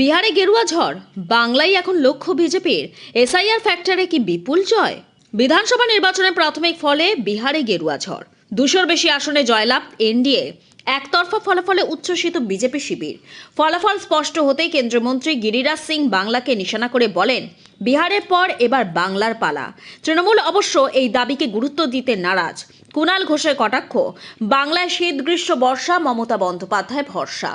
বিহারে গেরুয়া ঝড়, বাংলায় এখন লক্ষ্য বিজেপির। এসআইআর ফ্যাক্টরে কি বিপুল জয়? বিধানসভা নির্বাচনের প্রাথমিক ফলে বিহারে গেরুয়া ঝড়। দুশোর বেশি আসনে জয়লাভ এনডিএ। একতরফা ফলাফলে উচ্ছ্বসিত বিজেপি শিবির। ফলাফল স্পষ্ট হতেই কেন্দ্রমন্ত্রী গিরিরাজ সিং বাংলাকে নিশানা করে বলেন, বিহারের পর এবার বাংলার পালা। তৃণমূল অবশ্য এই দাবিকে গুরুত্ব দিতে নারাজ। কুণাল ঘোষের কটাক্ষ, বাংলায় শীত গ্রীষ্ম বর্ষা, মমতা বন্দ্যোপাধ্যায় ভরসা।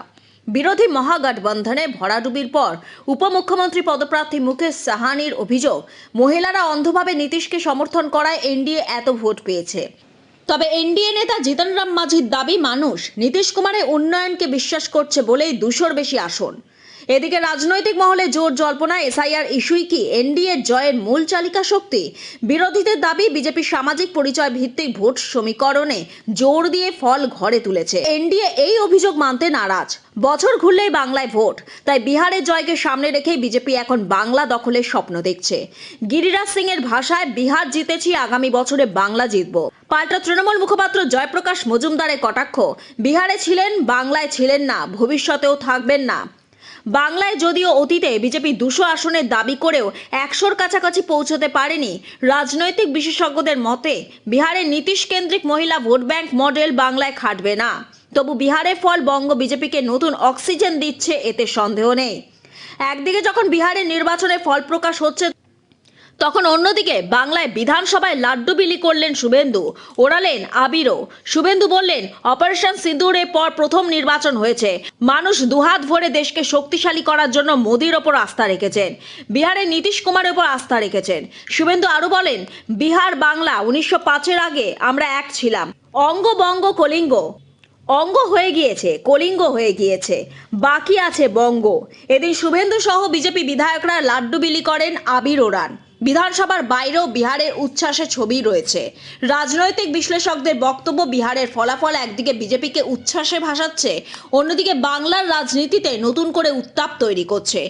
বিরোধী মহাগঠবন্ধনে ভরাডুবির পর উপমুখ্যমন্ত্রী পদপ্রার্থী মুকেশ সাহানির অভিযোগ, মহিলারা অন্ধভাবে নীতিশকে সমর্থন করায় এনডিএ এত ভোট পেয়েছে। তবে এনডিএ নেতা জিতন রাম মাঝির দাবি, মানুষ নীতিশ কুমারের উন্নয়নকে বিশ্বাস করছে বলেই দুশোর বেশি আসন। এদিকে রাজনৈতিক মহলে জোর জল্পনা এসআইআর ইস্যুই কি? এনডিএ জয়ের মূল চালিকা শক্তি? বিরোধীদের দাবি বিজেপি সামাজিক পরিচয় ভিত্তিক ভোট সমীকরণে জোর দিয়ে ফল ঘরে তুলেছে। এনডিএ এই অভিযোগ মানতে নারাজ। বছর ঘুরলেই বাংলায় ভোট। তাই বিহারের জয়কে সামনে রেখেই বিজেপি এখন বাংলা দখলের স্বপ্ন দেখছে। গিরিরাজ সিং এর ভাষায়, বিহার জিতেছি, আগামী বছরে বাংলা জিতব। পাল্টা তৃণমূল মুখপাত্র জয়প্রকাশ মজুমদারের কটাক্ষ, বিহারে ছিলেন, বাংলায় ছিলেন না, ভবিষ্যতেও থাকবেন না। বাংলায় যদিও অতীতে বিজেপি দুশো আসনের দাবি করেও একশোর কাছাকাছি পৌঁছতে পারেনি। রাজনৈতিক বিশেষজ্ঞদের মতে, বিহারের নীতিশ কেন্দ্রিক মহিলা ভোট ব্যাংক মডেল বাংলায় খাটবে না। তবু বিহারের ফল বঙ্গ বিজেপিকে নতুন অক্সিজেন দিচ্ছে, এতে সন্দেহ নেই। একদিকে যখন বিহারের নির্বাচনে ফল প্রকাশ হচ্ছে তখন অন্যদিকে বাংলায় বিধানসভায় লাড্ডু বিলি করলেন শুভেন্দু। ওড়ালেন আবিরও। শুভেন্দু বললেন, অপারেশন সিঁদুরের পর প্রথম নির্বাচন হয়েছে। মানুষ দুহাত ভরে দেশকে শক্তিশালী করার জন্য মোদির ওপর আস্থা রেখেছেন। বিহারে নীতিশ কুমারের ওপর আস্থা রেখেছেন। শুভেন্দু আরও বলেন, বিহার বাংলা উনিশশো পাঁচের আগে আমরা এক ছিলাম। অঙ্গ বঙ্গ কলিঙ্গ। অঙ্গ হয়ে গিয়েছে, কলিঙ্গ হয়ে গিয়েছে। বাকি আছে বঙ্গ। এদিন শুভেন্দু সহ বিজেপি বিধায়করা লাড্ডু বিলি করেন আবির ওরান বিধানসভার বাইরেও বিহারের উচ্ছ্বাসের ছবি রয়েছে। রাজনৈতিক বিশ্লেষকদের বক্তব্য বিহারের ফলাফল একদিকে বিজেপিকে উচ্ছ্বাসে ভাসাচ্ছে, অন্যদিকে বাংলার রাজনীতিতে নতুন করে উত্তাপ তৈরি করছে।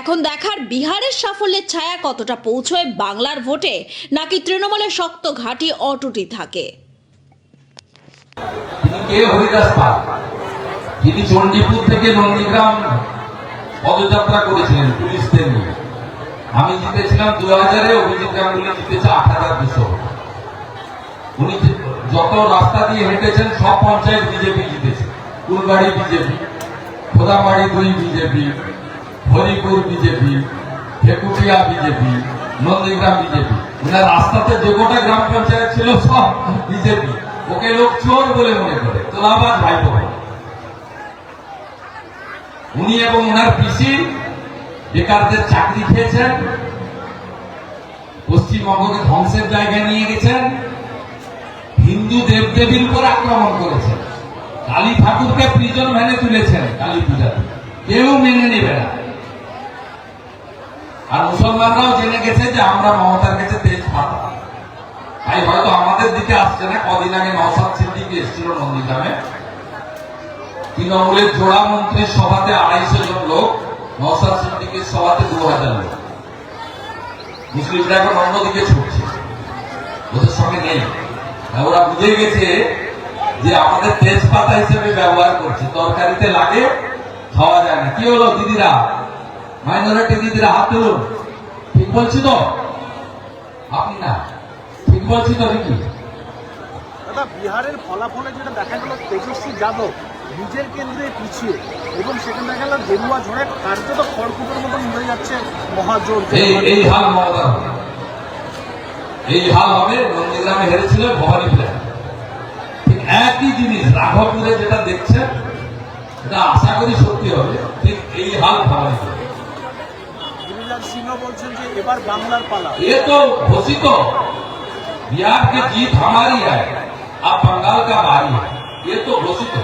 এখন দেখার বিহারের সাফল্যের ছায়া কতটা পৌঁছয় বাংলার ভোটে, নাকি তৃণমূলের শক্ত ঘাঁটি অটুটি থাকে? থেকে নন্দীগ্রাম পদযাত্রা করেছিলেন আমি জিতেছিলাম দু হাজারে, অভিজিৎ গাঙ্গুলি জিতেছে আট হাজার দুশো। উনি যত রাস্তা দিয়ে হেঁটেছেন, সব পঞ্চায়েত বিজেপি জিতেছে। কুলবাড়ি বিজেপি, খোদামারি দুই BJP, Haripur BJP Thekutia BJP, Nandigram BJP. উনার রাস্তাতে যে গোটা গ্রাম পঞ্চায়েত ছিল, সব বিজেপি। ওকে লোক চোর বলে মনে করে। তোলাবাজ ভাইপো ভাই। উনি এবং ওনার পিসি বেকারদের চাকরি খেয়েছেন, পশ্চিমবঙ্গকে ধ্বংসের জায়গায় নিয়ে গেছেন, হিন্দু দেবদেবীর উপর আক্রমণ করেছেন, কালী ঠাকুরকে প্রিজন ভ্যানে তুলেছেন কালী পূজাতে কেউ মেনে নেবে না। আর মুসলমানরাও জেনে গেছে যে আমরা মমতার কাছে তেজ পাতা। তাই হয়তো আমাদের দিকে আসছে না, কদিন আগে নওসাদ সিদ্দিকি এসেছিল নন্দীগ্রামে। তৃণমূলের জোড়া মন্ত্রীর সভাতে আড়াইশো জন লোক নওসাদ সিদ্দিকির সভাতে দু হাজার লোক। মুসলিমরা এখন অন্যদিকে ছুটছে। ওদের সঙ্গে নেই। ওরা বুঝে গেছে যে আমাদের তেজপাতা হিসেবে ব্যবহার করছে। তরকারিতে লাগে, খাওয়া যায় না। কি হলো দিদিরা? মাইনরিটি দিদিরা, হাত তুলুন। ঠিক বলছি তো? আপনি না? ঠিক বলছি তো নাকি বিহারের ফলাফলে যেটা দেখা গেল, তেজস্বী যাদব নিজের কেন্দ্রে পিছিয়ে এবং সেখানে দেখা গেল গেরুয়া ঝড়ে কার্যত খড়কুটোর মতন হয়ে যাচ্ছে মহাজোট এই এই হাল মমতার হবে। এই হাল হবে নন্দীগ্রামে হেরেছিল ভবানী প্লেন ঠিক একই জিনিস রাঘবপুরে যেটা দেখছেন এটা আশা করি সত্যি হবে ঠিক এই হাল ভবানী গিরিরাজ সিংহ বলছেন যে এবার বাংলার পালা ये तो घोषित हो बिहार की जीत हमारी है अब बंगाल का भारी है ये तो घोषित हो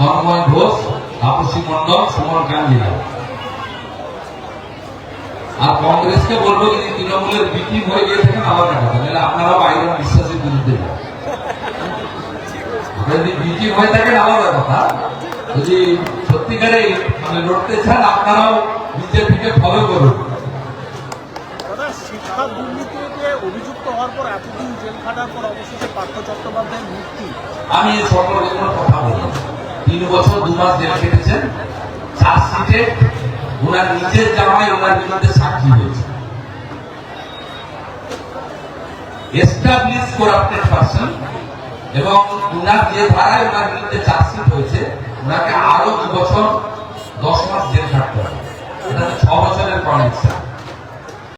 তন্ময় ঘোষ তাপসী মন্ডল সুমন কাঞ্জিলা আর কংগ্রেসকে বলব যদি তৃণমূলের বিক্রি হয়ে গিয়ে থাকেন আলাদা কথা নাহলে আপনারাও আইরন বিশ্বাসের বিরুদ্ধে যদি বিক্রি হয়ে থাকেন আলাদা কথা। যদি সত্যিকারে মানে লড়তে চান আপনারাও বিজেপিকে ফলো করুন। শিক্ষা দুর্নীতিতে অভিযুক্ত হওয়ার পর এতদিন জেল খাটার পর অবশেষে পার্থ চট্টোপাধ্যায়ের মুক্তি। আমি এই সম্পর্কে কথা বলি। তিন বছর দু মাস জেল কেটেছেন চার্জশিটে ওনার নিজের জামাই ওনার বিরুদ্ধে সাক্ষী হয়েছে। এস্টাবলিশ করাপ্টেড পার্সন এবং ওনার যে ধারায় ওনার বিরুদ্ধে চার্জশিট হয়েছে, ওনাকে আরও দু বছর দশ মাস জেল খাটতে হবে। এটা ছ বছরের কনভিকশন